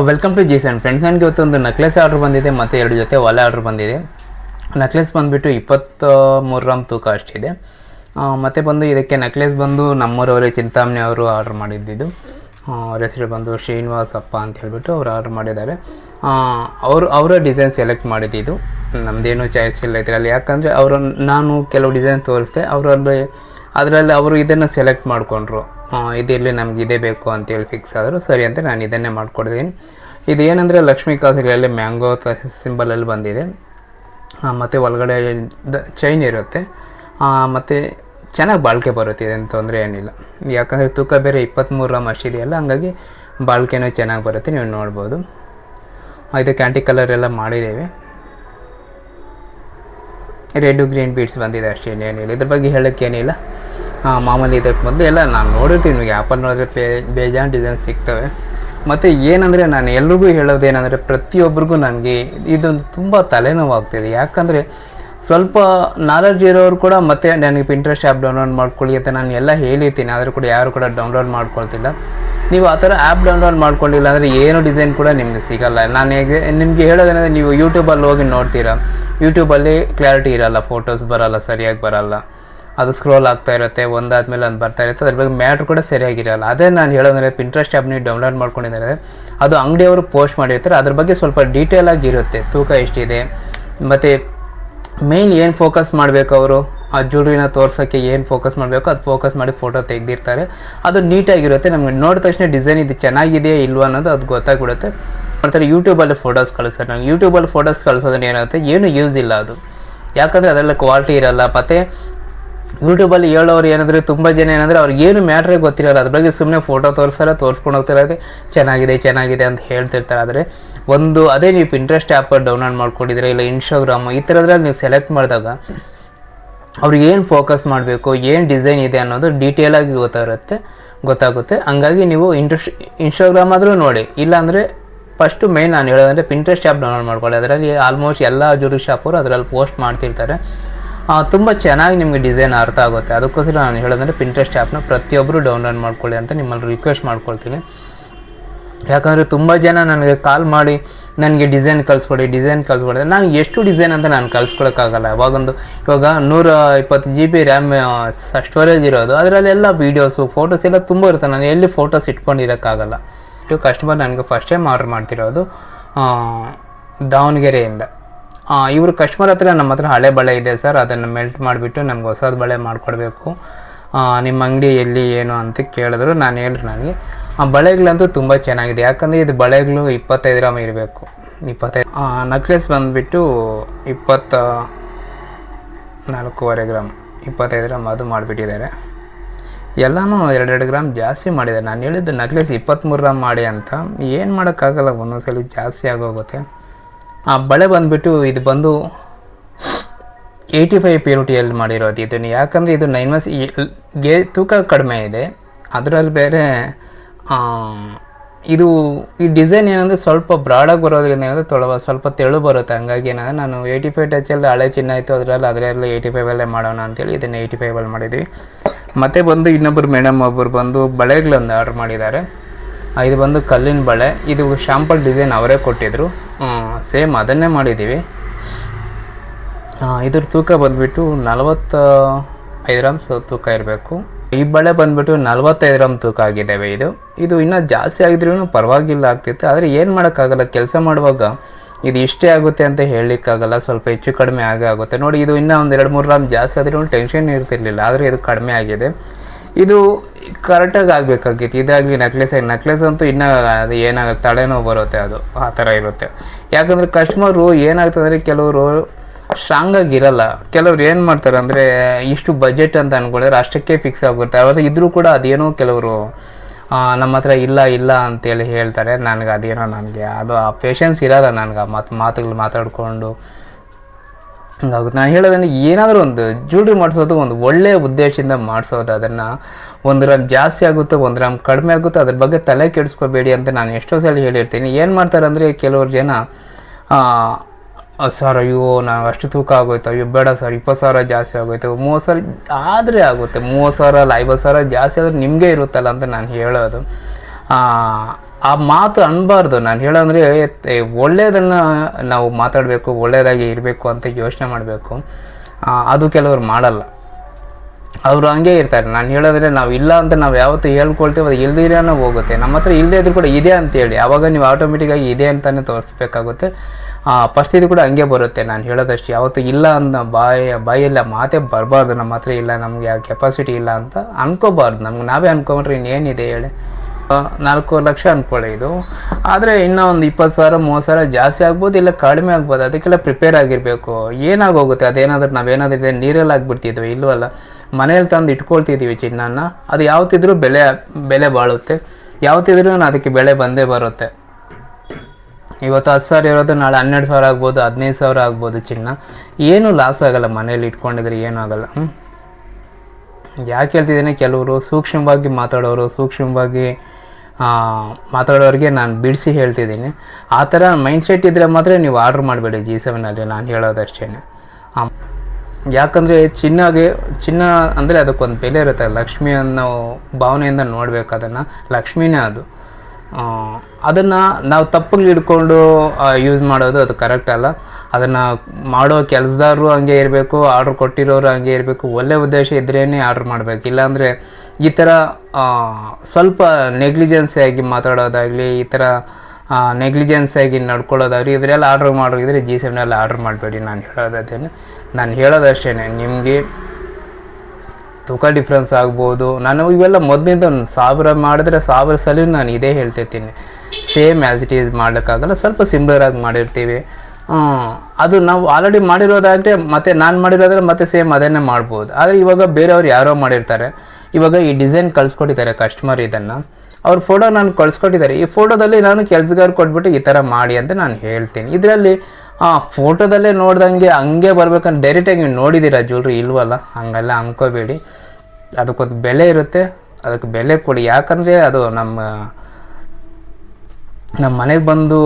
Welcome to ಜೀಸನ್ friends ನನಗೆ ಇವತ್ತು ಒಂದು ನೆಕ್ಲೆಸ್ ಆರ್ಡ್ರ್ ಬಂದಿದೆ, ಮತ್ತು ಎರಡು ಜೊತೆ ಒಲೆ ಆರ್ಡ್ರ್ ಬಂದಿದೆ. ನೆಕ್ಲೆಸ್ ಬಂದುಬಿಟ್ಟು ಇಪ್ಪತ್ತ ಮೂರು ರಾಮ್ ತೂಕ ಅಷ್ಟಿದೆ ಮತ್ತು ಬಂದು ಇದಕ್ಕೆ ನೆಕ್ಲೆಸ್ ಬಂದು ನಮ್ಮೂರವರು ಚಿಂತಾಮಣಿ ಅವರು ಆರ್ಡ್ರ್ ಮಾಡಿದ್ದಿದ್ದು. ಅವ್ರ ಹೆಸರು ಬಂದು ಶ್ರೀನಿವಾಸಪ್ಪ ಅಂತ ಹೇಳಿಬಿಟ್ಟು ಅವ್ರು ಆರ್ಡ್ರ್ ಮಾಡಿದ್ದಾರೆ. ಅವರು, ಅವರ ಡಿಸೈನ್ ಸೆಲೆಕ್ಟ್ ಮಾಡಿದ್ದಿದ್ದು. ನಮ್ಮದೇನು ಚಾಯ್ಸ್ ಇಲ್ಲ ಇದರಲ್ಲಿ. ಯಾಕಂದರೆ ಅವರು ನಾನು ಕೆಲವು ಡಿಸೈನ್ ತೋರಿಸ್ತೆ ಅವರಲ್ಲಿ, ಅದರಲ್ಲಿ ಅವರು ಇದನ್ನು ಸೆಲೆಕ್ಟ್ ಮಾಡಿಕೊಂಡ್ರು. ಇದಿರಲಿ ನಮ್ಗೆ ಇದೇ ಬೇಕು ಅಂತೇಳಿ ಫಿಕ್ಸ್ ಆದರು ಸರಿ ಅಂತ ನಾನು ಇದನ್ನೇ ಮಾಡಿಕೊಡ್ತೀನಿ. ಇದು ಏನಂದರೆ ಲಕ್ಷ್ಮೀ ಕಾಸಿಗಳಲ್ಲಿ ಮ್ಯಾಂಗೋ ಸಿಂಬಲಲ್ಲಿ ಬಂದಿದೆ. ಮತ್ತು ಒಳಗಡೆ ಚೈನ್ ಇರುತ್ತೆ. ಮತ್ತು ಚೆನ್ನಾಗಿ ಬಾಳಿಕೆ ಬರುತ್ತೆ ಇದೇನು ತೊಂದರೆ ಏನಿಲ್ಲ. ಯಾಕಂದರೆ ತೂಕ ಬೇರೆ ಇಪ್ಪತ್ತ್ಮೂರು ಗ್ರಾಮ್ ಇದೆಯಲ್ಲ, ಹಂಗಾಗಿ ಬಾಳಿಕೆನೂ ಚೆನ್ನಾಗಿ ಬರುತ್ತೆ, ನೀವು ನೋಡ್ಬೋದು. ಇದು ಕ್ಯಾಂಟಿ ಕಲರ್ ಎಲ್ಲ ಮಾಡಿದ್ದೇವೆ. ರೆಡ್ಡು ಗ್ರೀನ್ ಬೀಡ್ಸ್ ಬಂದಿದೆ ಅಷ್ಟೇ ಏನಿಲ್ಲ ಇದ್ರ ಬಗ್ಗೆ ಹೇಳೋಕ್ಕೇನಿಲ್ಲ ಮಾಮೂಲಿ ಇದಕ್ಕೆ ಬಂದು ಎಲ್ಲ ನಾನು ನೋಡಿರ್ತೀನಿ, ನಿಮಗೆ ಆ್ಯಪಲ್ ನೋಡಿದ್ರೆ ಪೇ, ಬೇಜಾನ್ ಡಿಸೈನ್ ಸಿಗ್ತವೆ. ಮತ್ತು ಏನಂದರೆ ನಾನು ಎಲ್ರಿಗೂ ಹೇಳೋದೇನೆಂದರೆ ಪ್ರತಿಯೊಬ್ಬರಿಗೂ ನನಗೆ ಇದೊಂದು ತುಂಬ ತಲೆನೋವಾಗ್ತಿದೆ. ಯಾಕಂದರೆ ಸ್ವಲ್ಪ ನಾಲೆಡ್ಜ್ ಇರೋರು ಕೂಡ ಮತ್ತೆ ನನಗೆ ಪಿಂಟ್ರೆಸ್ಟ್ ಆ್ಯಪ್ ಡೌನ್ಲೋಡ್ ಮಾಡ್ಕೊಳ್ಳಿ ಅಂತ ನಾನು ಎಲ್ಲ ಹೇಳಿರ್ತೀನಿ. ಆದರೂ ಕೂಡ ಯಾರು ಕೂಡ ಡೌನ್ಲೋಡ್ ಮಾಡ್ಕೊಳ್ತಿಲ್ಲ. ನೀವು ಆ ಥರ ಆ್ಯಪ್ ಡೌನ್ಲೋಡ್ ಮಾಡ್ಕೊಂಡಿಲ್ಲ ಅಂದರೆ ಏನು ಡಿಸೈನ್ ಕೂಡ ನಿಮಗೆ ಸಿಗಲ್ಲ. ನಾನು ಹೇಗೆ, ನಿಮಗೆ ಹೇಳೋದೇನೆಂದರೆ ನೀವು ಯೂಟ್ಯೂಬಲ್ಲಿ ಹೋಗಿ ನೋಡ್ತೀರಾ. ಯೂಟ್ಯೂಬಲ್ಲಿ ಕ್ಲಾರಿಟಿ ಇರಲ್ಲ ಫೋಟೋಸ್ ಬರಲ್ಲ, ಸರಿಯಾಗಿ ಬರಲ್ಲ. ಅದು ಸ್ಕ್ರೋಲ್ ಆಗ್ತಾ ಇರುತ್ತೆ, ಒಂದಾದ್ಮೇಲೆ ಒಂದು ಬರ್ತಾ ಇರುತ್ತೆ. ಅದ್ರ ಬಗ್ಗೆ ಮ್ಯಾಟ್ರ್ ಕೂಡ ಸರಿಯಾಗಿರಲ್ಲ. ಅದೇ ನಾನು ಹೇಳೋದಂದರೆ ಪಿಂಟ್ರೆಸ್ಟ್ ಆ್ಯಪ್ ನೀವು ಡೌನ್ಲೋಡ್ ಮಾಡ್ಕೊಂಡಿದ್ದಾರೆ, ಅದು ಅಂಗಡಿಯವರು ಪೋಸ್ಟ್ ಮಾಡಿರ್ತಾರೆ. ಅದ್ರ ಬಗ್ಗೆ ಸ್ವಲ್ಪ ಡೀಟೇಲ್ ಆಗಿರುತ್ತೆ ತೂಕ ಎಷ್ಟಿದೆ, ಮತ್ತು ಮೇಯ್ನ್ ಏನು ಫೋಕಸ್ ಮಾಡಬೇಕು ಅವರು? ಆ ಜ್ಯುವೆಲ್ರಿನ ತೋರ್ಸೋಕ್ಕೆ ಏನು ಫೋಕಸ್ ಮಾಡಬೇಕು? ಅದು ಫೋಕಸ್ ಮಾಡಿ ಫೋಟೋ ತೆಗೆದಿರ್ತಾರೆ. ಅದು ನೀಟಾಗಿರುತ್ತೆ ನಮಗೆ ನೋಡಿದ ತಕ್ಷಣ ಡಿಸೈನ್ ಇದು ಚೆನ್ನಾಗಿದೆಯಾ ಇಲ್ವಾ ಅನ್ನೋದು ಅದು ಗೊತ್ತಾಗ್ಬಿಡುತ್ತೆ. ಮಾಡ್ತಾರೆ ಯೂಟ್ಯೂಬಲ್ಲಿ ಫೋಟೋಸ್ ಕಳಿಸ್ತಾರೆ. ನಂಗೆ ಯೂಟ್ಯೂಬಲ್ಲಿ ಫೋಟೋಸ್ ಕಳಿಸೋದ್ರೆ ಏನಾಗುತ್ತೆ? ಏನು ಯೂಸ್ ಇಲ್ಲ ಅದು. ಯಾಕಂದರೆ ಅದರಲ್ಲಿ ಕ್ವಾಲಿಟಿ ಇರಲ್ಲ. ಮತ್ತು ಯೂಟ್ಯೂಬಲ್ಲಿ ಹೇಳೋರು ಏನಂದರೆ ತುಂಬ ಜನ ಏನಂದರೆ ಅವ್ರಿಗೆ ಏನು ಮ್ಯಾಟ್ರೇ ಗೊತ್ತಿರೋಲ್ಲ. ಅದ್ರ ಬಗ್ಗೆ ಸುಮ್ಮನೆ ಫೋಟೋ ತೋರಿಸಲ್ಲ, ತೋರಿಸ್ಕೊಂಡು ಹೋಗ್ತಿರೋದೆ ಚೆನ್ನಾಗಿದೆ ಚೆನ್ನಾಗಿದೆ ಅಂತ ಹೇಳ್ತಿರ್ತಾರೆ. ಆದರೆ ಒಂದು, ಅದೇ ನೀವು ಇಂಟ್ರೆಸ್ಟ್ ಆ್ಯಪ್ ಡೌನ್ಲೋಡ್ ಮಾಡ್ಕೊಂಡಿದ್ರೆ ಇಲ್ಲ ಇನ್ಸ್ಟಾಗ್ರಾಮ್ ಈ ಥರದ್ರಲ್ಲಿ ನೀವು ಸೆಲೆಕ್ಟ್ ಮಾಡಿದಾಗ ಅವ್ರಿಗೆ ಏನು ಫೋಕಸ್ ಮಾಡಬೇಕು, ಏನು ಡಿಸೈನ್ ಇದೆ ಅನ್ನೋದು ಡೀಟೇಲಾಗಿ ಗೊತ್ತಾಗುತ್ತೆ ಗೊತ್ತಾಗುತ್ತೆ. ಹಂಗಾಗಿ ನೀವು ಇಂಟ್ರೆಸ್ಟ್ ಇನ್ಸ್ಟಾಗ್ರಾಮ್ ಆದರೂ ನೋಡಿ. ಇಲ್ಲಾಂದರೆ ಫಸ್ಟು ಮೇನ್ ನಾನು ಹೇಳೋದಂದರೆ ಪಿಂಟ್ರೆಸ್ಟ್ ಆ್ಯಪ್ ಡೌನ್ಲೋಡ್ ಮಾಡ್ಕೊಳ್ಳಿ. ಅದರಲ್ಲಿ ಆಲ್ಮೋಸ್ಟ್ ಎಲ್ಲ ಜ್ಯೂರಿ ಶಾಪರು ಅದರಲ್ಲಿ ಪೋಸ್ಟ್ ಮಾಡ್ತಿರ್ತಾರೆ. ತುಂಬ ಚೆನ್ನಾಗಿ ನಿಮಗೆ ಡಿಸೈನ್ ಅರ್ಥ ಆಗುತ್ತೆ. ಅದಕ್ಕೋಸ್ಕರ ನಾನು ಹೇಳೋದಂದರೆ ಪಿಂಟ್ರೆಸ್ಟ್ ಆ್ಯಪ್ನ ಪ್ರತಿಯೊಬ್ಬರು ಡೌನ್ಲೋಡ್ ಮಾಡ್ಕೊಳ್ಳಿ ಅಂತ ನಿಮ್ಮಲ್ಲಿ ರಿಕ್ವೆಸ್ಟ್ ಮಾಡ್ಕೊಳ್ತೀನಿ. ಯಾಕಂದರೆ ತುಂಬ ಜನ ನನಗೆ ಕಾಲ್ ಮಾಡಿ ನನಗೆ ಡಿಸೈನ್ ಕಳಿಸ್ಕೊಡಿ ಡಿಸೈನ್ ಕಳಿಸ್ಕೊಡಿ. ನಾನು ಎಷ್ಟು ಡಿಸೈನ್ ಅಂತ ನಾನು ಕಳಿಸ್ಕೊಳಕ್ಕಾಗಲ್ಲ. ಯಾವಾಗೊಂದು, ಇವಾಗ ನೂರ ಇಪ್ಪತ್ತು ಜಿ ಬಿ ರ್ಯಾಮ್ ಸ್ಟೋರೇಜ್ ಇರೋದು. ಅದರಲ್ಲೆಲ್ಲ ವೀಡಿಯೋಸು ಫೋಟೋಸ್ ಎಲ್ಲ ತುಂಬ ಇರುತ್ತೆ. ನಾನು ಎಲ್ಲಿ ಫೋಟೋಸ್ ಇಟ್ಕೊಂಡಿರೋಕ್ಕಾಗಲ್ಲ. ಇದು ಕಸ್ಟಮರ್ ನನಗೆ ಫಸ್ಟ್ ಟೈಮ್ ಆರ್ಡ್ರ್ ಮಾಡ್ತಿರೋದು ದಾವಣಗೆರೆಯಿಂದ. ಇವರು ಕಸ್ಟಮರ್ ಹತ್ರ ನಮ್ಮ ಹತ್ರ ಹಳೆ ಬಳೆ ಇದೆ ಸರ್, ಅದನ್ನು ಮೆಲ್ಟ್ ಮಾಡಿಬಿಟ್ಟು ನಮ್ಗೆ ಹೊಸದು ಬಳೆ ಮಾಡಿಕೊಡ್ಬೇಕು. ನಿಮ್ಮ ಅಂಗಡಿ ಎಲ್ಲಿ, ಏನು ಅಂತ ಕೇಳಿದ್ರು ನಾನು ಹೇಳಿದ್ರು ನನಗೆ ಆ, ಬಳೆಗಳಂತೂ ತುಂಬ ಚೆನ್ನಾಗಿದೆ. ಯಾಕಂದರೆ ಇದು ಬಳೆಗಳು ಇಪ್ಪತ್ತೈದು ಗ್ರಾಮ್ ಇರಬೇಕು. ಇಪ್ಪತ್ತೈದು ನಕ್ಲೆಸ್ ಬಂದುಬಿಟ್ಟು ಇಪ್ಪತ್ತ ನಾಲ್ಕೂವರೆ ಗ್ರಾಮ್, ಇಪ್ಪತ್ತೈದು ಗ್ರಾಮ್ ಅದು ಮಾಡಿಬಿಟ್ಟಿದ್ದಾರೆ. ಎಲ್ಲನೂ ಎರಡೆರಡು ಗ್ರಾಮ್ ಜಾಸ್ತಿ ಮಾಡಿದ್ದಾರೆ. ನಾನು ಹೇಳಿದ್ದು ನಕ್ಲೆಸ್ ಇಪ್ಪತ್ತ್ಮೂರು ಗ್ರಾಮ್ ಮಾಡಿ ಅಂತ. ಏನು ಮಾಡೋಕ್ಕಾಗಲ್ಲ, ಒಂದೊಂದ್ಸಲಿ ಜಾಸ್ತಿ ಆಗೋಗುತ್ತೆ. ಆ ಬಳೆ ಬಂದುಬಿಟ್ಟು ಇದು ಬಂದು ಏಯ್ಟಿ ಫೈವ್ ಪ್ಯೂರಿಟಿಯಲ್ಲಿ ಮಾಡಿರೋದು ಇದನ್ನು. ಯಾಕಂದರೆ ಇದು ನೈನ್ ಮಂತ್ಸ್ಗೆ ತೂಕ ಕಡಿಮೆ ಇದೆ. ಅದರಲ್ಲಿ ಬೇರೆ ಇದು, ಈ ಡಿಸೈನ್ ಏನಂದರೆ ಸ್ವಲ್ಪ ಬ್ರಾಡಾಗಿ ಬರೋದ್ರಿಂದ ಏನಂದರೆ ತೊಳವ ಸ್ವಲ್ಪ ತೆಳು ಬರುತ್ತೆ. ಹಂಗಾಗಿ ಏನಂದರೆ ನಾನು ಏಯ್ಟಿ ಫೈವ್ ಟಚಲ್ಲಿ ಹಳೆ ಚಿನ್ನ ಇತ್ತು, ಅದರಲ್ಲಿ ಅದರಲ್ಲಿ ಏಯ್ಟಿ ಫೈವಲ್ಲೇ ಮಾಡೋಣ ಅಂತೇಳಿ ಇದನ್ನು ಏಯ್ಟಿ ಫೈವಲ್ಲಿ ಮಾಡಿದ್ವಿ. ಮತ್ತು ಬಂದು ಇನ್ನೊಬ್ಬರು ಮೇಡಮ್ ಒಬ್ಬರು ಬಂದು ಬಳೆಗಳೊಂದು ಆರ್ಡ್ರ್ ಮಾಡಿದ್ದಾರೆ. ಇದು ಬಂದು ಕಲ್ಲಿನ ಬಳೆ. ಇದು ಶಾಂಪಲ್ ಡಿಸೈನ್ ಅವರೇ ಕೊಟ್ಟಿದ್ದರು ಸೇಮ್ ಅದನ್ನೇ ಮಾಡಿದ್ದೀವಿ. ಇದ್ರ ತೂಕ ಬಂದುಬಿಟ್ಟು ನಲವತ್ತ ಐದು ಗ್ರಾಮ್ಸ್ ತೂಕ ಇರಬೇಕು. ಈ ಬಳೆ ಬಂದುಬಿಟ್ಟು ನಲವತ್ತೈದು ಗ್ರಾಮ್ ತೂಕ ಆಗಿದ್ದಾವೆ ಇದು. ಇದು ಇನ್ನೂ ಜಾಸ್ತಿ ಆಗಿದ್ರೂ ಪರವಾಗಿಲ್ಲ ಆಗ್ತಿತ್ತು. ಆದರೆ ಏನು ಮಾಡೋಕ್ಕಾಗಲ್ಲ, ಕೆಲಸ ಮಾಡುವಾಗ ಇದು ಇಷ್ಟೇ ಆಗುತ್ತೆ ಅಂತ ಹೇಳಲಿಕ್ಕಾಗಲ್ಲ, ಸ್ವಲ್ಪ ಹೆಚ್ಚು ಕಡಿಮೆ ಆಗೇ ಆಗುತ್ತೆ. ನೋಡಿ, ಇದು ಇನ್ನೂ ಒಂದು ಎರಡು ಮೂರು ಗ್ರಾಮ್ ಜಾಸ್ತಿ ಆದ್ರೂ ಟೆನ್ಷನ್ ಇರ್ತಿರ್ಲಿಲ್ಲ, ಆದರೆ ಇದು ಕಡಿಮೆ ಆಗಿದೆ. ಇದು ಕರೆಕ್ಟಾಗಿ ಆಗಬೇಕಾಗಿತ್ತು. ಇದಾಗಿ ನೆಕ್ಲೆಸ್ ಆಗಿ ನೆಕ್ಲೆಸ್ ಅಂತೂ ಇನ್ನೂ ಅದು ಏನಾಗುತ್ತೆ ತಲೆನೋವು ಬರುತ್ತೆ ಅದು, ಆ ಥರ ಇರುತ್ತೆ. ಯಾಕಂದರೆ ಕಸ್ಟಮರು ಏನಾಗ್ತದೆ ಕೆಲವರು ಸ್ಟ್ರಾಂಗ್ ಆಗಿರಲ್ಲ ಕೆಲವ್ರು ಏನು ಮಾಡ್ತಾರೆ ಅಂದರೆ ಇಷ್ಟು ಬಜೆಟ್ ಅಂತ ಅನ್ಕೊಂಡಿದ್ರೆ ಅಷ್ಟಕ್ಕೆ ಫಿಕ್ಸ್ ಆಗಿಬಿಡ್ತಾರೆ. ಅವಾಗ ಇದ್ರೂ ಕೂಡ ಅದೇನೋ ಕೆಲವರು ನಮ್ಮ ಹತ್ರ ಇಲ್ಲ ಇಲ್ಲ ಅಂತೇಳಿ ಹೇಳ್ತಾರೆ. ನನಗೆ ಅದೇನೋ ನನಗೆ, ಅದು ಆ ಪೇಷನ್ಸ್ ಇರಲ್ಲ ನನಗೆ ಆ ಮಾತು, ಮಾತುಗಳು ಮಾತಾಡಿಕೊಂಡು. ಹಂಗಾಗುತ್ತೆ. ನಾನು ಹೇಳೋದಂದ್ರೆ ಏನಾದರೂ ಒಂದು ಜ್ಯುವೆಲ್ರಿ ಮಾಡಿಸೋದು ಒಂದು ಒಳ್ಳೆಯ ಉದ್ದೇಶದಿಂದ ಮಾಡಿಸೋದು. ಅದನ್ನು ಒಂದು ಗ್ರಾಮ್ ಜಾಸ್ತಿ ಆಗುತ್ತೆ, ಒಂದು ಗ್ರಾಮ್ ಕಡಿಮೆ ಆಗುತ್ತೆ. ಅದ್ರ ಬಗ್ಗೆ ತಲೆ ಕೆಡಿಸ್ಕೋಬೇಡಿ ಅಂತ ನಾನು ಎಷ್ಟೋ ಸಲ ಹೇಳಿರ್ತೀನಿ. ಏನು ಮಾಡ್ತಾರೆ ಅಂದರೆ ಕೆಲವರು ಜನ ಸರ್, ಅಯ್ಯೋ, ನಾವು ಅಷ್ಟು ತೂಕ ಆಗೋಯ್ತು. ಅಯ್ಯೋ, ಬೇಡ ಸರ್, ಇಪ್ಪತ್ತು ಸಾವಿರ ಜಾಸ್ತಿ ಆಗೋಯ್ತು. ಮೂವತ್ತು ಸಾವಿರ ಆದರೆ ಆಗುತ್ತೆ. ಮೂವತ್ತು ಸಾವಿರ ಅಲ್ಲ, ಐವತ್ತು ಸಾವಿರ ಜಾಸ್ತಿ ಆದರೆ ನಿಮಗೆ ಇರುತ್ತಲ್ಲ ಅಂತ ನಾನು ಹೇಳೋದು. ಆ, ಮಾತು ಅನ್ಬಾರ್ದು. ನಾನು ಹೇಳೋಂದ್ರೆ ಒಳ್ಳೆಯದನ್ನು ನಾವು ಮಾತಾಡಬೇಕು ಒಳ್ಳೆಯದಾಗಿ ಇರಬೇಕು ಅಂತ ಯೋಚನೆ ಮಾಡಬೇಕು. ಅದು ಕೆಲವರು ಮಾಡಲ್ಲ. ಅವರು ಹಂಗೆ ಇರ್ತಾರೆ. ನಾನು ಹೇಳೋದ್ರೆ ನಾವು ಇಲ್ಲ ಅಂತ ನಾವು ಯಾವತ್ತೂ ಹೇಳ್ಕೊಳ್ತೀವಿ ಅದು ಇಲ್ದಿರನೇ ಹೋಗುತ್ತೆ. ನಮ್ಮ ಹತ್ರ ಇಲ್ಲದೇ ಇದ್ರೂ ಕೂಡ ಇದೆ ಅಂತೇಳಿ ಆವಾಗ ನೀವು ಆಟೋಮೆಟಿಕ್ಕಾಗಿ ಇದೆ ಅಂತಲೇ ತೋರಿಸ್ಬೇಕಾಗುತ್ತೆ. ಆ ಪರಿಸ್ಥಿತಿ ಕೂಡ ಹಂಗೆ ಬರುತ್ತೆ. ನಾನು ಹೇಳೋದಷ್ಟು. ಯಾವತ್ತೂ ಇಲ್ಲ ಅಂತ ಬಾಯಿ ಬಾಯಿಯಲ್ಲ ಮಾತೇ ಬರಬಾರ್ದು. ನಮ್ಮ ಹತ್ರ ಇಲ್ಲ ನಮಗೆ ಆ ಕೆಪಾಸಿಟಿ ಇಲ್ಲ ಅಂತ ಅನ್ಕೋಬಾರ್ದು. ನಮ್ಗೆ ನಾವೇ ಅನ್ಕೊಂಡ್ರೆ ಇನ್ನೇನಿದೆ ಹೇಳಿ. ನಾಲ್ಕು ಲಕ್ಷ ಅನ್ಕೊಳ್ಳಿ ಇದು. ಆದರೆ ಇನ್ನೂ ಒಂದು ಇಪ್ಪತ್ತು ಸಾವಿರ, ಮೂವತ್ತು ಸಾವಿರ ಜಾಸ್ತಿ ಆಗ್ಬೋದು ಇಲ್ಲ ಕಡಿಮೆ ಆಗ್ಬೋದು? ಅದಕ್ಕೆಲ್ಲ ಪ್ರಿಪೇರ್ ಆಗಿರಬೇಕು. ಏನಾಗೋಗುತ್ತೆ? ಅದೇನಾದ್ರೂ ನಾವೇನಾದ್ರೂ ಇದೆ, ನೀರಲ್ಲಿ ಆಗಿಬಿಡ್ತಿದ್ವಿ ಇಲ್ಲವಲ್ಲ ಮನೇಲಿ ತಂದು ಇಟ್ಕೊಳ್ತಿದ್ದೀವಿ ಚಿನ್ನನ ಅದು ಯಾವತ್ತಿದ್ರೂ ಬೆಲೆ ಬೆಲೆ ಬಾಳುತ್ತೆ. ಯಾವತ್ತಿದ್ರೂ ಅದಕ್ಕೆ ಬೆಲೆ ಬಂದೇ ಬರುತ್ತೆ. ಇವತ್ತು ಹತ್ತು ಸಾವಿರ ಇರೋದು, ನಾಳೆ ಹನ್ನೆರಡು ಸಾವಿರ ಆಗ್ಬೋದು, ಹದಿನೈದು ಸಾವಿರ ಆಗ್ಬೋದು ಚಿನ್ನ. ಏನು ಲಾಸ್ ಆಗಲ್ಲ ಮನೇಲಿ ಇಟ್ಕೊಂಡಿದ್ರೆ ಏನೂ ಆಗಲ್ಲ? ಯಾಕೆ ಹೇಳ್ತಿದ್ದೀನಿ? ಕೆಲವರು ಸೂಕ್ಷ್ಮವಾಗಿ ಮಾತಾಡೋರು, ಸೂಕ್ಷ್ಮವಾಗಿ ಮಾತಾಡೋರಿಗೆ ನಾನು ಬಿಡಿಸಿ ಹೇಳ್ತಿದ್ದೀನಿ. ಆ ಥರ ಮೈಂಡ್ ಸೆಟ್ ಇದ್ದರೆ ಮಾತ್ರ ನೀವು ಆರ್ಡ್ರ್ ಮಾಡಬೇಡಿ ಜಿ ಸೆವೆನಲ್ಲಿ ನಾನು ಹೇಳೋದಷ್ಟೇ ಯಾಕಂದರೆ ಚಿನ್ನಗೆ, ಚಿನ್ನ ಅಂದರೆ ಅದಕ್ಕೊಂದು ಬೆಲೆ ಇರುತ್ತೆ. ಲಕ್ಷ್ಮಿ ಅನ್ನೋ ಭಾವನೆಯಿಂದ ನೋಡಬೇಕು ಅದನ್ನು. ಲಕ್ಷ್ಮಿನೇ ಅದು. ಅದನ್ನು ನಾವು ತಪ್ಪಲ್ಲಿ ಹಿಡ್ಕೊಂಡು ಯೂಸ್ ಮಾಡೋದು ಅದು ಕರೆಕ್ಟ್ ಅಲ್ಲ. ಅದನ್ನು ಮಾಡೋ ಕೆಲಸದವರು ಹಂಗೆ ಇರಬೇಕು ಆರ್ಡ್ರ್ ಕೊಟ್ಟಿರೋರು ಹಂಗೆ ಇರಬೇಕು. ಒಳ್ಳೆ ಉದ್ದೇಶ ಇದ್ರೇ ಆರ್ಡ್ರ್ ಮಾಡಬೇಕು. ಇಲ್ಲಾಂದರೆ ಈ ಥರ ಸ್ವಲ್ಪ ನೆಗ್ಲಿಜೆನ್ಸಿ ಆಗಿ ಮಾತಾಡೋದಾಗಲಿ, ಈ ಥರ ನೆಗ್ಲಿಜೆನ್ಸ್ ಆಗಿ ನಡ್ಕೊಳ್ಳೋದಾಗಲಿ, ಇವರೆಲ್ಲ ಆರ್ಡ್ರ್ ಮಾಡೋದಿದ್ರೆ ಜಿ ಸೆವೆನಲ್ಲಿ ಆರ್ಡ್ರ್ ಮಾಡಬೇಡಿ ನಾನು ಹೇಳೋದೇನೆ ನಾನು ಹೇಳೋದಷ್ಟೇ ನಿಮಗೆ ತೂಕ ಡಿಫ್ರೆನ್ಸ್ ಆಗ್ಬೋದು. ನಾನು ಇವೆಲ್ಲ ಮೊದಲಿಂದ ಒಂದು ಸಾವಿರ ಮಾಡಿದ್ರೆ ಸಾವಿರ ಸಲ ನಾನು ಇದೇ ಹೇಳ್ತಿರ್ತೀನಿ. ಸೇಮ್ ಆ್ಯಸ್ ಇಟ್ ಈಸ್ ಮಾಡೋಕ್ಕಾಗಲ್ಲ ಸ್ವಲ್ಪ ಸಿಮ್ಲರ್ ಆಗಿ ಮಾಡಿರ್ತೀವಿ. ಅದು ನಾವು ಆಲ್ರೆಡಿ ಮಾಡಿರೋದಾದರೆ ಮತ್ತೆ ನಾನು ಮಾಡಿರೋದ್ರೆ ಮತ್ತೆ ಸೇಮ್ ಅದನ್ನೇ ಮಾಡ್ಬೋದು. ಆದರೆ ಇವಾಗ ಬೇರೆಯವ್ರು ಯಾರೋ ಮಾಡಿರ್ತಾರೆ. ಇವಾಗ ಈ ಡಿಸೈನ್ ಕಳ್ಸ್ಕೊಟ್ಟಿದ್ದಾರೆ ಕಸ್ಟಮರ್ ಇದನ್ನು. ಅವ್ರ ಫೋಟೋ ನಾನು ಕಳ್ಸ್ಕೊಟ್ಟಿದ್ದಾರೆ. ಈ ಫೋಟೋದಲ್ಲಿ ನಾನು ಕೆಲಸಗಾರ ಕೊಟ್ಬಿಟ್ಟು ಈ ಥರ ಮಾಡಿ ಅಂತ ನಾನು ಹೇಳ್ತೀನಿ. ಇದರಲ್ಲಿ, ಆ ಫೋಟೋದಲ್ಲೇ ನೋಡ್ದಂಗೆ ಹಂಗೆ ಬರ್ಬೇಕಂತ ಡೈರೆಕ್ಟಾಗಿ ನೀವು ನೋಡಿದ್ದೀರಾ ಜ್ಯುವೆಲ್ರಿ ಇಲ್ವಲ್ಲ? ಹಂಗೆಲ್ಲ ಅಂದ್ಕೋಬೇಡಿ ಅದಕ್ಕೊಂದು ಬೆಲೆ ಇರುತ್ತೆ. ಅದಕ್ಕೆ ಬೆಲೆ ಕೊಡಿ. ಯಾಕಂದರೆ ಅದು ನಮ್ಮ ನಮ್ಮ ಮನೆಗೆ ಬಂದು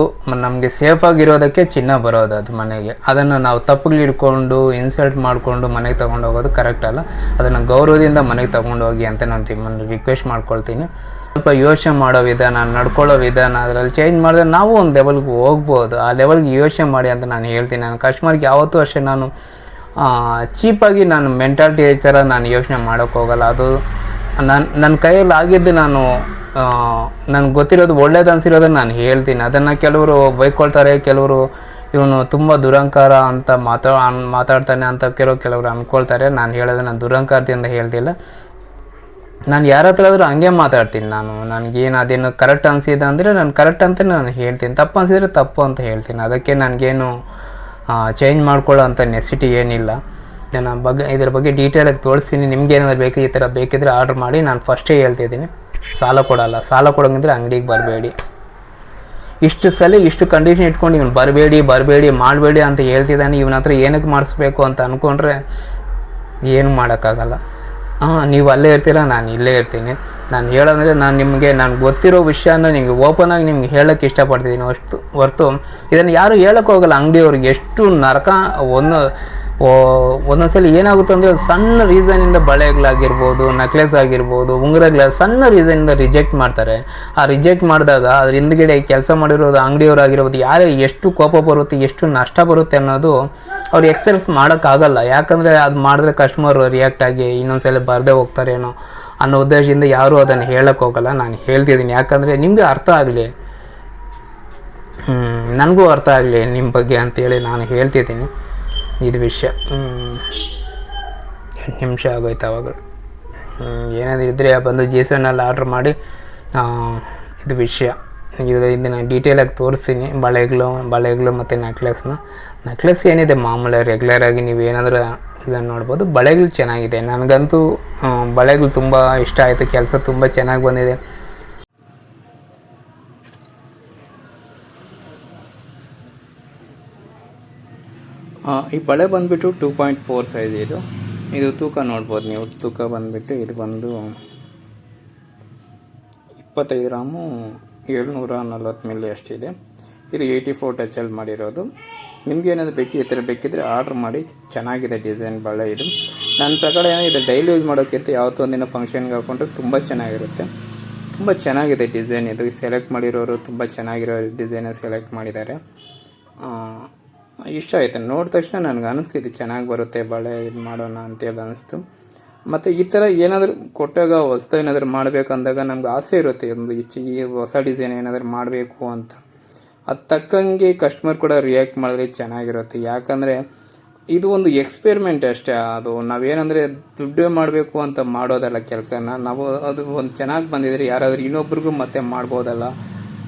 ನಮಗೆ ಸೇಫಾಗಿರೋದಕ್ಕೆ ಚಿನ್ನ ಬರೋದು ಅದು ಮನೆಗೆ. ಅದನ್ನು ನಾವು ತಪ್ಪುಗಳಿಡ್ಕೊಂಡು ಇನ್ಸಲ್ಟ್ ಮಾಡಿಕೊಂಡು ಮನೆಗೆ ತೊಗೊಂಡು ಹೋಗೋದು ಕರೆಕ್ಟ್ ಅಲ್ಲ. ಅದನ್ನು ಗೌರವದಿಂದ ಮನೆಗೆ ತೊಗೊಂಡು ಹೋಗಿ ಅಂತ ನಾನು ನಿಮ್ಮನ್ನು ರಿಕ್ವೆಸ್ಟ್ ಮಾಡ್ಕೊಳ್ತೀನಿ. ಸ್ವಲ್ಪ ಯೋಚನೆ ಮಾಡೋ ವಿಧಾನ, ನಡ್ಕೊಳ್ಳೋ ವಿಧಾನ, ಅದರಲ್ಲಿ ಚೇಂಜ್ ಮಾಡಿದ್ರೆ ನಾವು ಒಂದು ಲೆವೆಲ್ಗೆ ಹೋಗ್ಬೋದು. ಆ ಲೆವೆಲ್ಗೆ ಯೋಚನೆ ಮಾಡಿ ಅಂತ ನಾನು ಹೇಳ್ತೀನಿ. ನಾನು ಕಸ್ಟಮರ್ಗೆ ಯಾವತ್ತೂ ಅಷ್ಟೇ ನಾನು ಚೀಪಾಗಿ ನಾನು ಮೆಂಟಾಲಿಟಿ ಥರ ನಾನು ಯೋಚನೆ ಮಾಡೋಕ್ಕೋಗಲ್ಲ ಅದು ನನ್ನ ನನ್ನ ಕೈಯಲ್ಲಿ ಆಗಿದ್ದು ನಾನು ನನಗೆ ಗೊತ್ತಿರೋದು ಒಳ್ಳೇದು ಅನಿಸಿರೋದನ್ನು ನಾನು ಹೇಳ್ತೀನಿ. ಅದನ್ನು ಕೆಲವರು ಬೈಕೊಳ್ತಾರೆ, ಕೆಲವರು ಇವನು ತುಂಬ ದುರಂಕಾರ ಅಂತ ಮಾತಾ ಮಾತಾಡ್ತಾನೆ ಅಂತ ಕೆಲವು, ಕೆಲವರು ಅಂದ್ಕೊಳ್ತಾರೆ ನಾನು ಹೇಳೋದು ನಾನು ದುರಂಕಾರದಿಂದ ಹೇಳ್ತಿಲ್ಲ ನಾನು ಯಾರ ಹತ್ರ ಆದರೂ ಹಂಗೆ ಮಾತಾಡ್ತೀನಿ ನಾನು. ನನಗೇನು ಅದೇನು ಕರೆಕ್ಟ್ ಅನಿಸಿದೆ ಅಂದರೆ ನಾನು ಕರೆಕ್ಟ್ ಅಂತ ನಾನು ಹೇಳ್ತೀನಿ. ತಪ್ಪು ಅನಿಸಿದ್ರೆ ತಪ್ಪು ಅಂತ ಹೇಳ್ತೀನಿ. ಅದಕ್ಕೆ ನನಗೇನು ಚೇಂಜ್ ಮಾಡ್ಕೊಳ್ಳೋ ಅಂಥ ನೆಸಿಟಿ ಏನಿಲ್ಲ. ಇದನ್ನು ಬಗ್ಗೆ ಇದ್ರ ಬಗ್ಗೆ ಡೀಟೇಲಾಗಿ ತೋರಿಸ್ತೀನಿ. ನಿಮ್ಗೆ ಏನಾದ್ರು ಬೇಕು ಈ ಥರ ಬೇಕಿದ್ರೆ ಆರ್ಡ್ರ್ ಮಾಡಿ, ನಾನು ಫಸ್ಟೇ ಹೇಳ್ತಿದ್ದೀನಿ ಸಾಲ ಕೊಡಲ್ಲ. ಸಾಲ ಕೊಡೋಂಗಿದ್ರೆ ಅಂಗಡಿಗೆ ಬರಬೇಡಿ. ಇಷ್ಟು ಸಲ ಇಷ್ಟು ಕಂಡೀಷನ್ ಇಟ್ಕೊಂಡು ಇವನು ಬರಬೇಡಿ ಬರಬೇಡಿ, ಮಾಡಬೇಡಿ ಅಂತ ಹೇಳ್ತಿದ್ದಾನೆ. ಇವನ ಹತ್ರ ಏನಕ್ಕೆ ಮಾಡಿಸ್ಬೇಕು ಅಂತ ಅಂದ್ಕೊಂಡ್ರೆ ಏನು ಮಾಡೋಕ್ಕಾಗಲ್ಲ. ಹಾಂ ನೀವು ಅಲ್ಲೇ ಇರ್ತೀರ? ನಾನು ಇಲ್ಲೇ ಇರ್ತೀನಿ. ನಾನು ಹೇಳೋದಂದರೆ ನಾನು ನಿಮಗೆ, ನಾನು ಗೊತ್ತಿರೋ ವಿಷಯನ ನಿಮಗೆ ಓಪನ್ ಆಗಿ ನಿಮ್ಗೆ ಹೇಳೋಕ್ಕೆ ಇಷ್ಟಪಡ್ತಿದ್ದೀನಿ. ಅಷ್ಟು ಹೊರ್ತು ಇದನ್ನು ಯಾರು ಹೇಳೋಕ್ಕೋಗಲ್ಲ ಅಂಗಡಿಯವ್ರಿಗೆ ಎಷ್ಟು ನರಕ, ಒಂದು ಒಂದೊಂದ್ಸಲಿ ಏನಾಗುತ್ತೆ ಅಂದರೆ ಸಣ್ಣ ರೀಸನಿಂದ ಬಳೆಗಳಾಗಿರ್ಬೋದು ನೆಕ್ಲೆಸ್ ಆಗಿರ್ಬೋದು ಉಂಗುರಗಳ ಸಣ್ಣ ರೀಸನಿಂದ ರಿಜೆಕ್ಟ್ ಮಾಡ್ತಾರೆ. ಆ ರಿಜೆಕ್ಟ್ ಮಾಡಿದಾಗ ಅದ್ರ ಹಿಂದ್ಗಡೆ ಕೆಲಸ ಮಾಡಿರೋದು ಅಂಗಡಿಯವರಾಗಿರ್ಬೋದು, ಯಾರೇ ಎಷ್ಟು ಕೋಪ ಬರುತ್ತೆ, ಎಷ್ಟು ನಷ್ಟ ಬರುತ್ತೆ ಅನ್ನೋದು ಅವ್ರು ಎಕ್ಸ್ಪೀರಿಯನ್ಸ್ ಮಾಡೋಕ್ಕಾಗಲ್ಲ. ಯಾಕಂದರೆ ಅದು ಮಾಡಿದ್ರೆ ಕಸ್ಟಮರ್ ರಿಯಾಕ್ಟ್ ಆಗಿ ಇನ್ನೊಂದ್ಸಲ ಬರದೇ ಹೋಗ್ತಾರೇನೋ ಅನ್ನೋ ಉದ್ದೇಶದಿಂದ ಯಾರೂ ಅದನ್ನು ಹೇಳೋಕ್ಕೋಗಲ್ಲ ನಾನು ಹೇಳ್ತಿದ್ದೀನಿ. ಯಾಕಂದರೆ ನಿಮಗೆ ಅರ್ಥ ಆಗಲಿ. ನನಗೂ ಅರ್ಥ ಆಗಲಿ ನಿಮ್ಮ ಬಗ್ಗೆ ಅಂತೇಳಿ ನಾನು ಹೇಳ್ತಿದ್ದೀನಿ. ಇದು ವಿಷಯ. ಎಂಟು ನಿಮಿಷ ಆಗೋಯ್ತು ಅವಾಗ ಏನಾದರೂ ಇದ್ದರೆ ಬಂದು ಜಿ ಸೆವೆನಲ್ಲಿ ಆರ್ಡ್ರ್ ಮಾಡಿ ಇದು ವಿಷಯ. ಇದು ಇದನ್ನು ಡೀಟೇಲಾಗಿ ತೋರಿಸ್ತೀನಿ. ಬಳೆಗಳು ಬಳೆಗಳು ಮತ್ತು ನೆಕ್ಲೆಸ್ನ ನೆಕ್ಲೆಸ್ ಏನಿದೆ ಮಾಮೂಲಿ ರೆಗ್ಯುಲರಾಗಿ ನೀವು ಏನಾದರೂ ಇದನ್ನು ನೋಡ್ಬೋದು. ಬಳೆಗಳು ಚೆನ್ನಾಗಿದೆ. ನನಗಂತೂ ಬಳೆಗಳು ತುಂಬ ಇಷ್ಟ ಆಯಿತು. ಕೆಲಸ ತುಂಬ ಚೆನ್ನಾಗಿ ಬಂದಿದೆ. ಈ ಬಳೆ ಬಂದುಬಿಟ್ಟು ಟೂ ಪಾಯಿಂಟ್ ಫೋರ್ ಸೈಜ್ ಇದು. ಇದು ತೂಕ ನೋಡ್ಬೋದು ನೀವು. ತೂಕ ಬಂದುಬಿಟ್ಟು ಇದು ಬಂದು ಇಪ್ಪತ್ತೈದು ಗ್ರಾಮು ಏಳ್ನೂರ ನಲ್ವತ್ತು ಮಿಲಿ ಅಷ್ಟಿದೆ. ಇದು ಏಯ್ಟಿ ಫೋರ್ ಟಚಲ್ಲಿ ಮಾಡಿರೋದು. ನಿಮ್ಗೆ ಏನಾದರೂ ಬೇಕು, ಈ ಥರ ಬೇಕಿದ್ರೆ ಆರ್ಡ್ರ್ ಮಾಡಿ. ಚೆನ್ನಾಗಿದೆ ಡಿಸೈನ್ ಬಳೆ ಇದು. ನನ್ನ ಪ್ರಕಾರ ಏನೋ ಇದು ಡೈಲಿ ಯೂಸ್ ಮಾಡೋಕ್ಕಿಂತ ಯಾವತ್ತೂ ಒಂದಿನ ಫಂಕ್ಷನ್ಗೆ ಹಾಕೊಂಡ್ರೆ ತುಂಬ ಚೆನ್ನಾಗಿರುತ್ತೆ. ತುಂಬ ಚೆನ್ನಾಗಿದೆ ಡಿಸೈನ್ ಇದು. ಸೆಲೆಕ್ಟ್ ಮಾಡಿರೋರು ತುಂಬ ಚೆನ್ನಾಗಿರೋ ಡಿಸೈನ್ ಸೆಲೆಕ್ಟ್ ಮಾಡಿದ್ದಾರೆ. ಇಷ್ಟ ಆಯಿತು. ನೋಡಿದ ತಕ್ಷಣ ನನಗೆ ಅನಿಸ್ತಿದ್ದು ಚೆನ್ನಾಗಿ ಬರುತ್ತೆ, ಬಳೆ ಇದು ಮಾಡೋಣ ಅಂತೇಳಿ ಅನಿಸ್ತು. ಮತ್ತು ಈ ಥರ ಏನಾದರೂ ಕೊಟ್ಟಾಗ ಹೊಸ್ದು ಏನಾದರೂ ಮಾಡಬೇಕಂದಾಗ ನಮ್ಗೆ ಆಸೆ ಇರುತ್ತೆ, ಒಂದು ಈ ಹೊಸ ಡಿಸೈನ್ ಏನಾದರೂ ಮಾಡಬೇಕು ಅಂತ. ಅದು ತಕ್ಕಂಗೆ ಕಸ್ಟಮರ್ ಕೂಡ ರಿಯಾಕ್ಟ್ ಮಾಡಿದ್ರೆ ಚೆನ್ನಾಗಿರುತ್ತೆ. ಯಾಕಂದರೆ ಇದು ಒಂದು ಎಕ್ಸ್ಪೆರಿಮೆಂಟ್ ಅಷ್ಟೇ. ಅದು ನಾವೇನಂದರೆ ದುಡ್ಡು ಮಾಡಬೇಕು ಅಂತ ಮಾಡೋದಲ್ಲ ಕೆಲಸನ, ನಾವು ಅದು ಒಂದು ಚೆನ್ನಾಗಿ ಬಂದಿದ್ರೆ ಯಾರಾದರೂ ಇನ್ನೊಬ್ರಿಗೂ ಮತ್ತೆ ಮಾಡ್ಬೋದಲ್ಲ.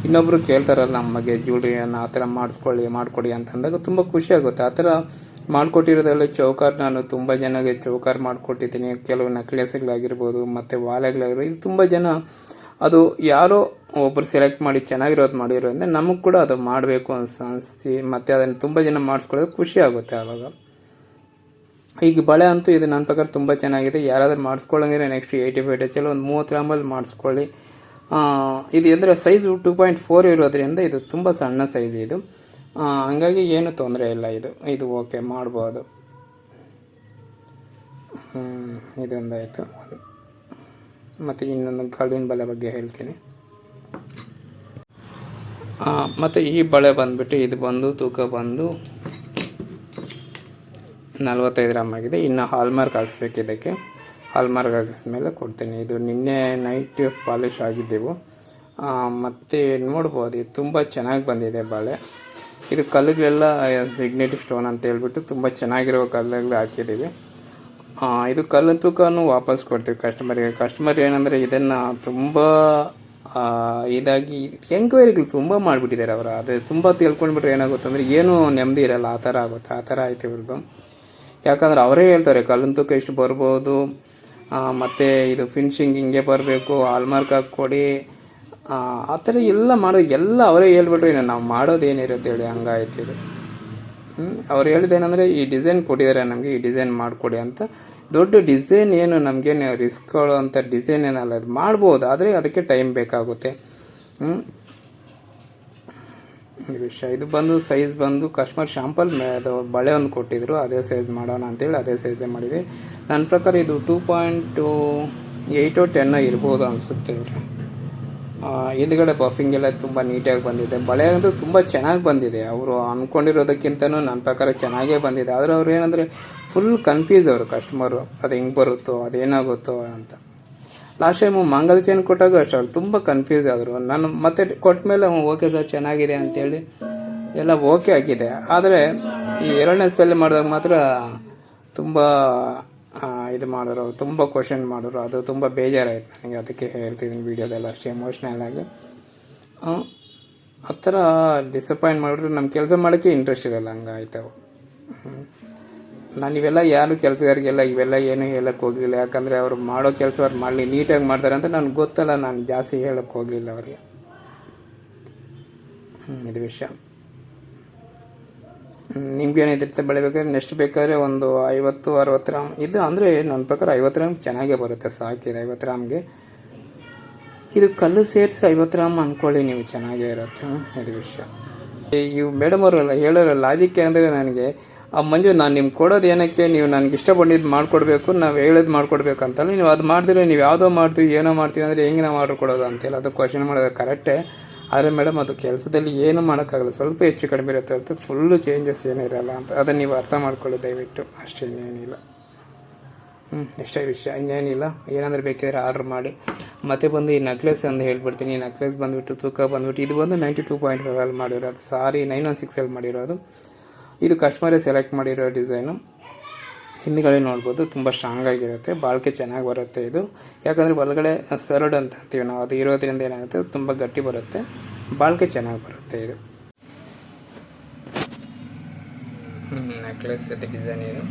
ಇನ್ನೊಬ್ರು ಕೇಳ್ತಾರಲ್ಲ ನಮ್ಮ ಬಗ್ಗೆ ಜ್ಯುವೆಲ್ರಿಯನ್ನು ಆ ಥರ ಮಾಡಿಸ್ಕೊಳ್ಳಿ ಮಾಡಿಕೊಡಿ ಅಂತಂದಾಗ ತುಂಬ ಖುಷಿ ಆಗುತ್ತೆ. ಆ ಥರ ಮಾಡಿಕೊಟ್ಟಿರೋದ್ರಲ್ಲಿ ಚೌಕಾರ್ ನಾನು ತುಂಬ ಜನಗೆ ಚೌಕಾರ್ ಮಾಡಿಕೊಟ್ಟಿದ್ದೀನಿ. ಕೆಲವು ನಕ್ಲೆಸ್ಗಳಾಗಿರ್ಬೋದು, ಮತ್ತು ವಾಲೆಗಳಾಗಿರ್ಬೋದು, ಇದು ತುಂಬ ಜನ ಅದು ಯಾರೋ ಒಬ್ಬರು ಸೆಲೆಕ್ಟ್ ಮಾಡಿ ಚೆನ್ನಾಗಿರೋದು ಮಾಡಿರೋದ್ರಿಂದ ನಮಗೆ ಕೂಡ ಅದು ಮಾಡಬೇಕು ಅನ್ಸ ಅನಿಸ್ತಿ ಮತ್ತು ಅದನ್ನು ತುಂಬ ಜನ ಮಾಡಿಸ್ಕೊಳ್ಳೋದು ಖುಷಿ ಆಗುತ್ತೆ ಆವಾಗ. ಈಗ ಬಳೆ ಅಂತೂ ಇದು ನನ್ನ ಪ್ರಕಾರ ತುಂಬ ಚೆನ್ನಾಗಿದೆ. ಯಾರಾದರೂ ಮಾಡಿಸ್ಕೊಳ್ಳಂಗಿದ್ರೆ ನೆಕ್ಸ್ಟ್ ಏಯ್ಟಿ ಫೈವ್ ಡೇಸಲ್ಲಿ ಒಂದು ಮೂವತ್ತು ಗ್ರಾಮಲ್ಲಿ ಮಾಡಿಸ್ಕೊಳ್ಳಿ. ಇದು ಅಂದರೆ ಸೈಜು ಟೂ ಪಾಯಿಂಟ್ ಫೋರ್ ಇರೋದ್ರಿಂದ ಇದು ತುಂಬ ಸಣ್ಣ ಸೈಜ್ ಇದು. ಹಂಗಾಗಿ ಏನು ತೊಂದರೆ ಇಲ್ಲ ಇದು. ಇದು ಓಕೆ ಮಾಡ್ಬೋದು. ಇದೊಂದಾಯಿತು. ಮತ್ತು ಇನ್ನೊಂದು ಕಲ್ಲಿನ ಬಳೆ ಬಗ್ಗೆ ಹೇಳ್ತೀನಿ. ಮತ್ತು ಈ ಬಳೆ ಬಂದುಬಿಟ್ಟು ಇದು ಬಂದು, ತೂಕ ಬಂದು ನಲ್ವತ್ತೈದು ಗ್ರಾಮ್ ಆಗಿದೆ. ಇನ್ನು ಹಾಲ್ಮಾರ್ಕ್ ಹಾಕ್ಸ್ಬೇಕು ಇದಕ್ಕೆ. ಹಾಲ್ಮಾರ್ಕ್ ಹಾಕಿಸ್ಮೇಲೆ ಕೊಡ್ತೀನಿ. ಇದು ನಿನ್ನೆ ನೈಟ್ ಪಾಲಿಶ್ ಆಗಿದ್ದೆವು. ಮತ್ತು ನೋಡ್ಬೋದು, ಇದು ತುಂಬ ಚೆನ್ನಾಗಿ ಬಂದಿದೆ ಬಾಳೆ. ಇದು ಕಲ್ಲುಗಳೆಲ್ಲ ಸಿಗ್ನೇಟಿವ್ ಸ್ಟೋನ್ ಅಂತ ಹೇಳ್ಬಿಟ್ಟು ತುಂಬ ಚೆನ್ನಾಗಿರೋ ಕಲ್ಲುಗಳು ಹಾಕಿದ್ದೀವಿ. ಇದು ಕಲ್ಲು ತೂಕನೂ ವಾಪಸ್ ಕೊಡ್ತೀವಿ ಕಸ್ಟಮರಿಗೆ ಕಸ್ಟಮರ್ ಏನಂದರೆ ಇದನ್ನು ತುಂಬ ಇದಾಗಿ ಎಂಕ್ವೈರಿಗಳು ತುಂಬ ಮಾಡಿಬಿಟ್ಟಿದ್ದಾರೆ ಅವರು. ಅದು ತುಂಬ ತಿಳ್ಕೊಂಡ್ಬಿಟ್ರೆ ಏನಾಗುತ್ತೆ ಅಂದರೆ ಏನೂ ನೆಮ್ಮದಿ ಇರಲ್ಲ. ಆ ಥರ ಆಗುತ್ತೆ. ಆ ಥರ ಆಯ್ತು ಇವ್ರದ್ದು. ಯಾಕಂದ್ರೆ ಅವರೇ ಹೇಳ್ತಾರೆ ಕಲ್ಲಿನ ತೂಕ ಎಷ್ಟು ಬರ್ಬೋದು. ಮತ್ತೆ ಇದು ಫಿನಿಶಿಂಗ್ ಹಿಂಗೆ ಬರಬೇಕು ಹಾಲ್ಮಾರ್ಕ್ ಹಾಕ್ಕೊಡಿ ಆ, ಥರ ಎಲ್ಲ ಮಾಡೋದು ಎಲ್ಲ ಅವರೇ ಹೇಳ್ಬಿಟ್ರಿ ನಾವು ಮಾಡೋದೇನಿರುತ್ತೆ ಹೇಳಿ ಹಂಗಾಯ್ತು ಇದು. ಅವ್ರು ಹೇಳಿದ್ದೇನೆಂದರೆ ಈ ಡಿಸೈನ್ ಕೊಟ್ಟಿದ್ದಾರೆ ನಮಗೆ ಈ ಡಿಸೈನ್ ಮಾಡಿಕೊಡಿ ಅಂತ. ದೊಡ್ಡ ಡಿಸೈನ್ ಏನು ನಮಗೇನು ರಿಸ್ಕ್ ಅಂತ ಡಿಸೈನ್ ಏನಲ್ಲ ಅದು ಮಾಡ್ಬೋದು ಆದರೆ ಅದಕ್ಕೆ ಟೈಮ್ ಬೇಕಾಗುತ್ತೆ. ವಿಷಯ. ಇದು ಬಂದು ಸೈಜ್ ಬಂದು ಕಸ್ಟಮರ್ ಶಾಂಪಲ್ ಅದು ಬಳೆ ಒಂದು ಕೊಟ್ಟಿದ್ರು, ಅದೇ ಸೈಜ್ ಮಾಡೋಣ ಅಂತೇಳಿ ಅದೇ ಸೈಜೇ ಮಾಡಿದೆ. ನನ್ನ ಪ್ರಕಾರ ಇದು ಟೂ ಪಾಯಿಂಟು ಏಯ್ಟು ಟೆನ್ ಇರ್ಬೋದು ಅನಿಸುತ್ತೆ. ಹಿಂದ್ಗಡೆ ಬಫಿಂಗ್ ಎಲ್ಲ ತುಂಬ ನೀಟಾಗಿ ಬಂದಿದೆ. ಬಳೆ ಅಂತೂ ತುಂಬ ಚೆನ್ನಾಗಿ ಬಂದಿದೆ. ಅವರು ಅಂದ್ಕೊಂಡಿರೋದಕ್ಕಿಂತನೂ ನನ್ನ ಪ್ರಕಾರ ಚೆನ್ನಾಗೇ ಬಂದಿದೆ. ಆದರೆ ಅವ್ರು ಏನಂದರೆ ಫುಲ್ ಕನ್ಫ್ಯೂಸ್ ಅವರು ಕಸ್ಟಮರು ಅದು ಹೆಂಗೆ ಬರುತ್ತೋ, ಅದೇನಾಗುತ್ತೋ ಅಂತ. ಲಾಸ್ಟ್ ಟೈಮು ಮಂಗಲ್ ಚೈನ್ ಕೊಟ್ಟಾಗ ಅಷ್ಟೇ ಅವ್ರು ತುಂಬ ಕನ್ಫ್ಯೂಸ್ ಆದರು. ನಾನು ಮತ್ತೆ ಕೊಟ್ಟ ಮೇಲೆ ಓಕೆ ಸರ್ ಚೆನ್ನಾಗಿದೆ ಅಂತೇಳಿ. ಎಲ್ಲ ಓಕೆ ಆಗಿದೆ. ಆದರೆ ಈ ಎರಡನೇ ಸಲ ಮಾಡಿದಾಗ ಮಾತ್ರ ತುಂಬ ಇದು ಮಾಡಿದ್ರು. ತುಂಬ ಕ್ವಶನ್ ಮಾಡಿದ್ರು. ಅದು ತುಂಬ ಬೇಜಾರಾಯಿತು ನನಗೆ. ಅದಕ್ಕೆ ಹೇಳ್ತಿದ್ದೀನಿ ವೀಡಿಯೋದೆಲ್ಲ ಅಷ್ಟು ಎಮೋಷ್ನಲ್ ಆಗಿ. ಆ, ಥರ ಡಿಸಪಾಯಿಂಟ್ ಮಾಡಿದ್ರು ನಮ್ಮ ಕೆಲಸ ಮಾಡೋಕ್ಕೆ ಇಂಟ್ರೆಸ್ಟ್ ಇರಲ್ಲ. ಹಂಗಾಯ್ತವು. ನಾನು ಇವೆಲ್ಲ ಯಾರು ಕೆಲಸಗಾರಿಗೆಲ್ಲ ಇವೆಲ್ಲ ಏನು ಹೇಳಕ್ಕೆ ಹೋಗಲಿಲ್ಲ. ಯಾಕಂದರೆ ಅವರು ಮಾಡೋ ಕೆಲಸ ಅವ್ರು ಮಾಡಲಿ, ನೀಟಾಗಿ ಮಾಡ್ತಾರೆ ಅಂತ ನನಗೆ ಗೊತ್ತಲ್ಲ, ನಾನು ಜಾಸ್ತಿ ಹೇಳಕ್ಕೆ ಹೋಗಲಿಲ್ಲ ಅವರಿಗೆ. ಇದು ವಿಷಯ. ನಿಮ್ಗೇನು ಇದ್ರಿಂದ ಬೆಳಿಬೇಕಾದ್ರೆ ನೆಕ್ಸ್ಟ್ ಬೇಕಾದ್ರೆ ಒಂದು ಐವತ್ತು, ಅರವತ್ತು ರಾಮ್, ಇದು ಅಂದರೆ ನನ್ನ ಪ್ರಕಾರ ಐವತ್ತು ಗ್ರಾಮ್ ಚೆನ್ನಾಗೇ ಬರುತ್ತೆ ಸಾಕಿದೆ ಐವತ್ತು ರಾಮ್ಗೆ. ಇದು ಕಲ್ಲು ಸೇರಿಸಿ ಐವತ್ತು ರಾಮ್ ಅಂದ್ಕೊಳ್ಳಿ ನೀವು, ಚೆನ್ನಾಗೇ ಇರುತ್ತೆ. ಇದು ವಿಷಯ. ಈ ಮೇಡಮ್ ಅವರೆಲ್ಲ ಹೇಳೋರ ಲಾಜಿಕ್ ಅಂದರೆ ನನಗೆ ಆ ಮಂಜು, ನಾನು ನಿಮ್ಗೆ ಕೊಡೋದು ಏನಕ್ಕೆ? ನೀವು ನನಗೆ ಇಷ್ಟ ಬಂದಿದ್ದು ಮಾಡಿಕೊಡ್ಬೇಕು, ನಾವು ಹೇಳೋದು ಮಾಡ್ಕೊಡ್ಬೇಕು ಅಂತಲ್ಲ, ನೀವು ಅದು ಮಾಡಿದ್ರೆ ನೀವು ಯಾವುದೋ ಮಾಡ್ತೀವಿ, ಏನೋ ಮಾಡ್ತೀವಿ ಅಂದರೆ ಹೆಂಗೆ ನಾವು ಆರ್ಡ್ರ್ ಕೊಡೋದು ಅಂತೇಳಿ ಅದು ಕ್ವಶನ್ ಮಾಡೋದು ಕರೆಕ್ಟೇ ಆದರೆ ಮೇಡಮ್ ಅದು ಕೆಲಸದಲ್ಲಿ ಏನು ಮಾಡೋಕ್ಕಾಗಲ್ಲ. ಸ್ವಲ್ಪ ಹೆಚ್ಚು ಕಡಿಮೆ ಇರುತ್ತೆ ಹೊರತು ಫುಲ್ಲು ಚೇಂಜಸ್ ಏನಿರಲ್ಲ ಅಂತ. ಅದನ್ನು ನೀವು ಅರ್ಥ ಮಾಡ್ಕೊಳ್ಳಿ ದಯವಿಟ್ಟು. ಅಷ್ಟೇ ಇನ್ನೇನಿಲ್ಲ ಹ್ಞೂ ಇಷ್ಟೇ ವಿಷಯ, ಇನ್ನೇನಿಲ್ಲ. ಏನಾದರೂ ಬೇಕಿದ್ರೆ ಆರ್ಡ್ರ್ ಮಾಡಿ. ಮತ್ತೆ ಬಂದು ಈ ನೆಕ್ಲೆಸ್ ಅಂತ ಹೇಳ್ಬಿಡ್ತೀನಿ. ಈ ನೆಕ್ಲೆಸ್ ಬಂದುಬಿಟ್ಟು ತೂಕ ಬಂದುಬಿಟ್ಟು, ಇದು ಬಂದು ನೈಂಟಿ ಟೂ ಪಾಯಿಂಟ್ ಅಲ್ಲಿ ಮಾಡಿರೋದು. ಸಾರಿ ನೈನ್ ಒನ್ ಸಿಕ್ಸಲ್ಲಿ ಮಾಡಿರೋದು. ಇದು ಕಸ್ಟಮರೇ ಸೆಲೆಕ್ಟ್ ಮಾಡಿರೋ ಡಿಸೈನು ಹಿಂದ್ಗಡೆ ನೋಡ್ಬೋದು ತುಂಬ ಸ್ಟ್ರಾಂಗ್ ಆಗಿರುತ್ತೆ. ಬಾಳಿಕೆ ಚೆನ್ನಾಗಿ ಬರುತ್ತೆ ಇದು. ಯಾಕಂದರೆ ಒಳಗಡೆ ಸರಡ್ ಅಂತ ಅಂತೀವಿ ನಾವು, ಅದು ಇರೋದ್ರಿಂದ ಏನಾಗುತ್ತೆ ತುಂಬ ಗಟ್ಟಿ ಬರುತ್ತೆ. ಬಾಳಿಕೆ ಚೆನ್ನಾಗಿ ಬರುತ್ತೆ ಇದು. ನೆಕ್ಲೆಸ್ ಡಿಸೈನ್ ಇದು.